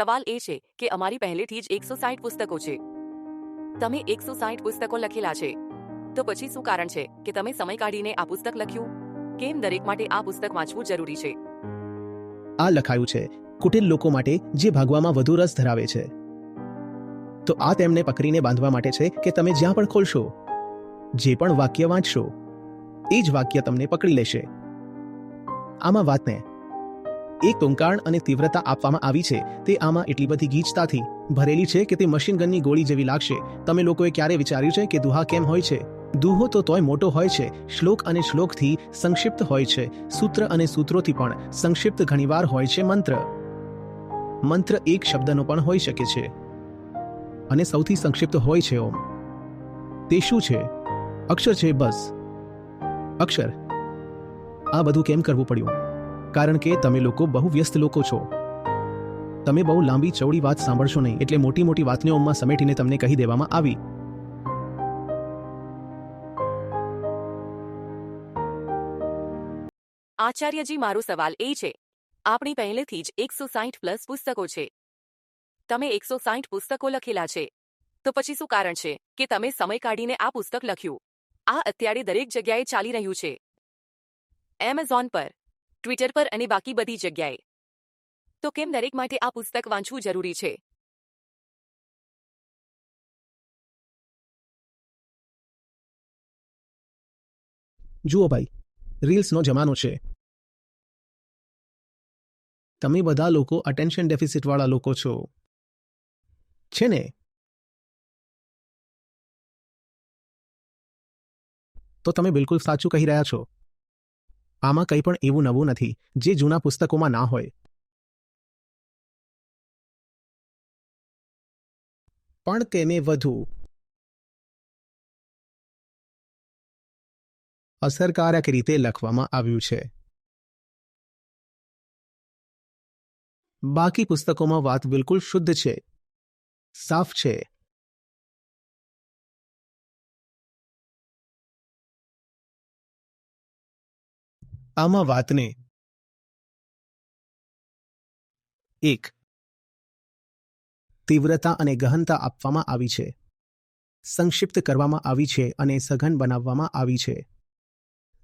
સવાલ એ છે કે અમારી પહેલેથી જ એકસો સાઠ પુસ્તકો છે. તમે એકસો સાઠ પુસ્તકો લખેલા છે. તો પછી શું કારણ છે કે તમે સમય કાઢીને આ પુસ્તક લખ્યું? કેમ દરેક માટે આ પુસ્તક વાંચવું જરૂરી છે? આ લખાયું છે કુટિલ લોકો માટે જે ભાગવામાં વધુ રસ ધરાવે છે. તો આ તેમને પકડીને બાંધવા માટે છે કે તમે જ્યાં પણ ખોલશો, જે પણ વાક્ય વાંચશો, એ જ વાક્ય તમને પકડી લેશે. આમાં વાતને એક ટૂંકાણ અને તીવ્રતા આપવામાં આવી છે. તે આમાં એટલી બધી ગીચતાથી ભરેલી છે કે તે મશીન ગનની ગોળી જેવી લાગશે. તમે લોકોએ ક્યારે વિચાર્યું છે કે દુહા કેમ હોય છે? દુહો તો તોય મોટો હોય છે. શ્લોક અને શ્લોકથી સંક્ષિપ્ત હોય છે. સૂત્ર અને સૂત્રોથી પણ સંક્ષિપ્ત ઘણીવાર હોય છે મંત્ર. મંત્ર એક શબ્દનો પણ હોઈ શકે છે. અને સૌથી સંક્ષિપ્ત હોય છે ઓમ. તે શું છે? અક્ષર છે બસ. અક્ષર. આ બધું કેમ કરવું પડ્યું? કારણ કે તમે લોકો બહુ વ્યસ્ત લોકો છો. તમે બહુ લાંબી ચૌડી વાત સાંભળશો નહીં એટલે મોટી મોટી વાતને ઓમમાં સમેટીને તમને કહી દેવામાં આવી. આચાર્યજી, મારો સવાલ એ છે. આપણી પહેલેથી જ એકસો સાઠ પ્લસ પુસ્તકો છે. તમે એકસો સાઠ પુસ્તકો લખેલા છે. તો પછી શું કારણ છે કે તમે સમય કાઢીને આ પુસ્તક લખ્યું? આ અત્યારે દરેક જગ્યાએ ચાલી રહ્યું છે. એમેઝોન પર ટ્વિટર પર અને બાકી બધી જગ્યાએ. તો કેમ દરેક માટે આ પુસ્તક વાંચવું જરૂરી છે? જુઓ ભાઈ, રીલ્સનો જમાનો છે. તમે બધા લોકો અટેન્શન ડેફિસિટ વાળા લોકો છો. છે ને? તો તમે બિલકુલ સાચું કહી રહ્યા છો. આમાં કંઈ પણ એવું નવું નથી, જે જૂના પુસ્તકોમાં ના હોય. પણ તેને વધુ. અસરકારક રીતે લખવામાં આવ્યું છે. બાકી પુસ્તકોમાં વાત બિલકુલ શુદ્ધ છે. સાફ છે. આમાં વાતને એક તીવ્રતા અને ગહનતા આપવામાં આવી છે. સંક્ષિપ્ત કરવામાં આવી છે અને સઘન બનાવવામાં આવી છે.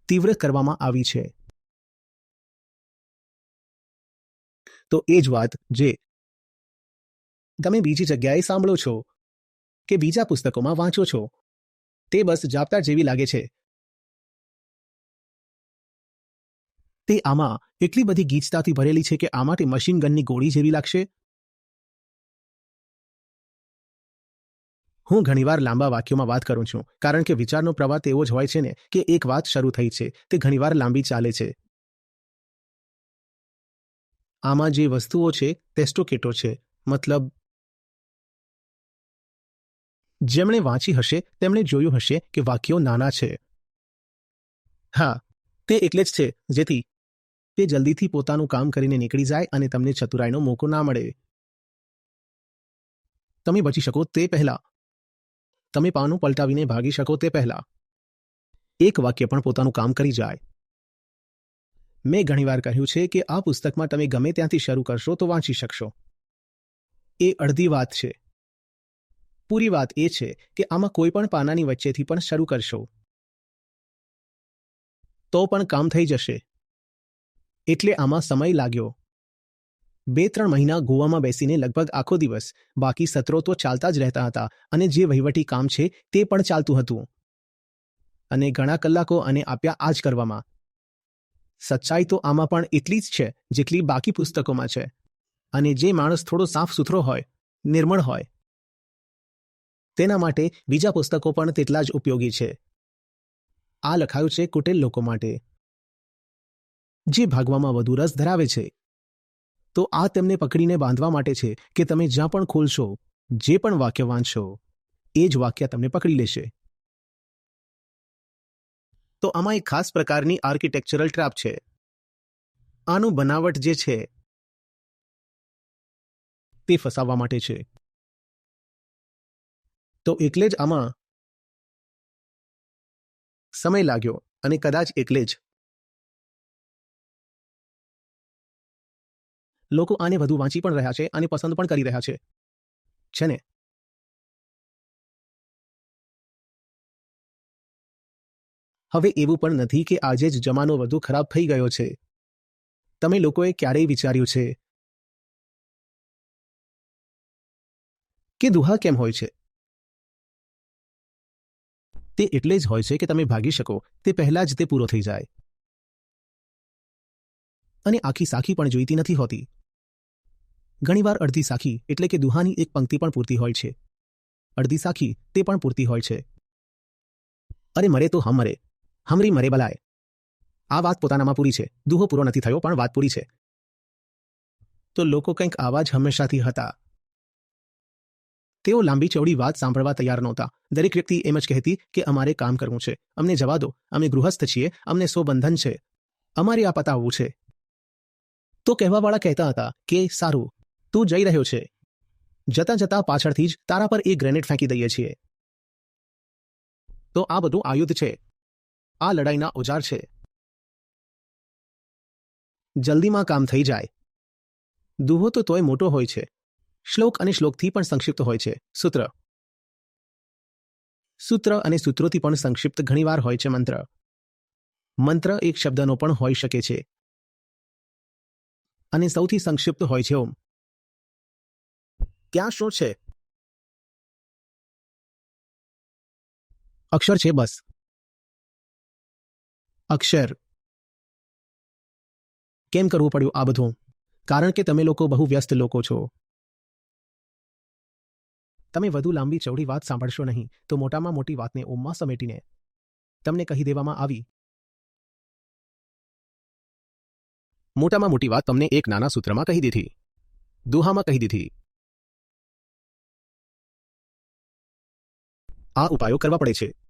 તીવ્ર કરવામાં આવી છે. તો એ જ વાત જે તમે બીજી જગ્યાએ સાંભળો છો કે બીજા પુસ્તકોમાં વાંચો છો. તે બસ જાપતા જેવી લાગે છે. તે આમાં એટલી બધી ગીચતાથી ભરેલી છે કે આ માટે મશીન ગનની ગોળી જેવી લાગશે? હું ઘણીવાર લાંબા વાક્યોમાં વાત કરું છું, કારણ કે વિચારનો પ્રવાહ તેવો જ હોય છે ને, કે એક વાત શરૂ થઈ છે, તે ઘણીવાર લાંબી ચાલે છે. આમાં જે વસ્તુઓ છે ટેસ્ટોકેટો છે, મતલબ જેમણે વાંચી હશે, તેમણે જોયું હશે કે વાક્યો નાના છે. હા, તે એટલે જ છે, જેથી તે જલ્દીથી પોતાનું કામ કરીને નીકળી જાય અને તમને ચતુરાઈનો મોકો ના મળે. તમે બચી શકો તે પહેલા. તમે પાનું પલટાવીને ભાગી શકો તે પહેલા. એક વાક્ય પણ પોતાનું કામ કરી જાય. મેં ઘણીવાર કહ્યું છે કે આ પુસ્તકમાં તમે ગમે ત્યાંથી શરૂ કરશો તો વાંચી શકશો. એ અડધી વાત છે. પૂરી વાત એ છે કે આમાં કોઈ પણ પાનાની વચ્ચેથી પણ શરૂ કરશો. તો પણ કામ થઈ જશે. એટલે આમાં સમય લાગ્યો. બે ત્રણ મહિના ગોવામાં બેસીને લગભગ આખો દિવસ, બાકી સત્રો તો ચાલતા જ રહેતા હતા અને જે વહીવટી કામ છે તે પણ ચાલતું હતું. અને ઘણા કલાકો અને આપ્યા આ જ કરવામાં. સચ્ચાઈ તો આમાં પણ એટલી જ છે, જેટલી બાકી પુસ્તકોમાં છે. અને જે માણસ થોડો સાફ સુથરો હોય, નિર્મળ હોય. તેના માટે બીજા પુસ્તકો પણ તેટલા જ ઉપયોગી છે. આ લખાયું છે કુટેલ લોકો માટે. જે ભાગવામાં વધુ રસ ધરાવે છે. તો આ તેમને પકડીને બાંધવા માટે છે કે તમે જ્યાં પણ ખોલશો, જે પણ વાક્ય વાંચશો એ જ વાક્ય તમને પકડી લેશે. તો આમાં એક ખાસ પ્રકારની આર્કિટેક્ચરલ ટ્રેપ છે. આનું બનાવટ જે છે, તે ફસાવવા માટે છે. તો એટલે જ આમાં સમય લાગ્યો અને કદાચ એટલે જ લોકો આને વધુ વાંચી પણ રહ્યા છે અને પસંદ પણ કરી રહ્યા છે. છે ને? હવે એવું પણ નથી કે આજે જ જમાનો વધુ ખરાબ થઈ ગયો છે. તમે લોકોએ ક્યારેય વિચાર્યું છે? કે દુહા કેમ હોય છે? તે એટલે જ હોય છે કે તમે ભાગી શકો, તે પહેલા જ તે પૂરો થઈ જાય. અને આખી સાખી પણ જોઈતી નથી હોતી. ઘણીવાર અડધી સાખી એટલે કે દુહાની એક પંક્તિ પણ પૂરતી હોય છે. અડધી સાખી તે પણ પૂરતી હોય છે. અરે મરે તો હમ મરે. હમરી મરે બલાય. આ વાત પોતાનામાં પૂરી છે. દુહો પૂરો નથી થયો, પણ વાત પૂરી છે. તો લોકો કંઈક આવા જ હંમેશાથી હતા. તેઓ લાંબી ચૌડી વાત સાંભળવા તૈયાર નહોતા. દરેક વ્યક્તિ એમ જ કહેતી કે અમારે કામ કરવું છે. અમને જવા દો. અમે ગૃહસ્થ છીએ. અમને સો બંધન છે. અમારે આ પતાવવું છે. તો કહેવાવાળા કહેતા હતા કે સારું તું જઈ રહ્યો છે. જતા જતા પાછળથી જ તારા પર એ ગ્રેનેડ ફેંકી દઈએ છીએ. તો આ બધું આયુધ છે. આ લડાઈના ઓજાર છે. જલ્દીમાં કામ થઈ જાય. દુહો તો તોય મોટો હોય છે. શ્લોક અને શ્લોકથી પણ સંક્ષિપ્ત હોય છે. સૂત્ર. સૂત્ર અને સૂત્રોથી પણ સંક્ષિપ્ત ઘણીવાર હોય છે મંત્ર. મંત્ર એક શબ્દનો પણ હોઈ શકે છે. અને સૌથી સંક્ષિપ્ત હોય છે ઓમ. ક્યાં શું છે? અક્ષર છે બસ. અક્ષર. કેમ કરવું પડ્યું આ બધું? કારણ કે તમે લોકો બહુ વ્યસ્ત લોકો છો. તમે વધુ લાંબી ચૌડી વાત સાંભળશો નહીં, તો મોટામાં મોટી વાતને ઓમમાં સમેટીને તમને કહી દેવામાં આવી. મોટામાં મોટી વાત તમને એક નાના સૂત્રમાં કહી દીધી. દુહામાં કહી દીધી. આ ઉપાયો કરવા પડે છે.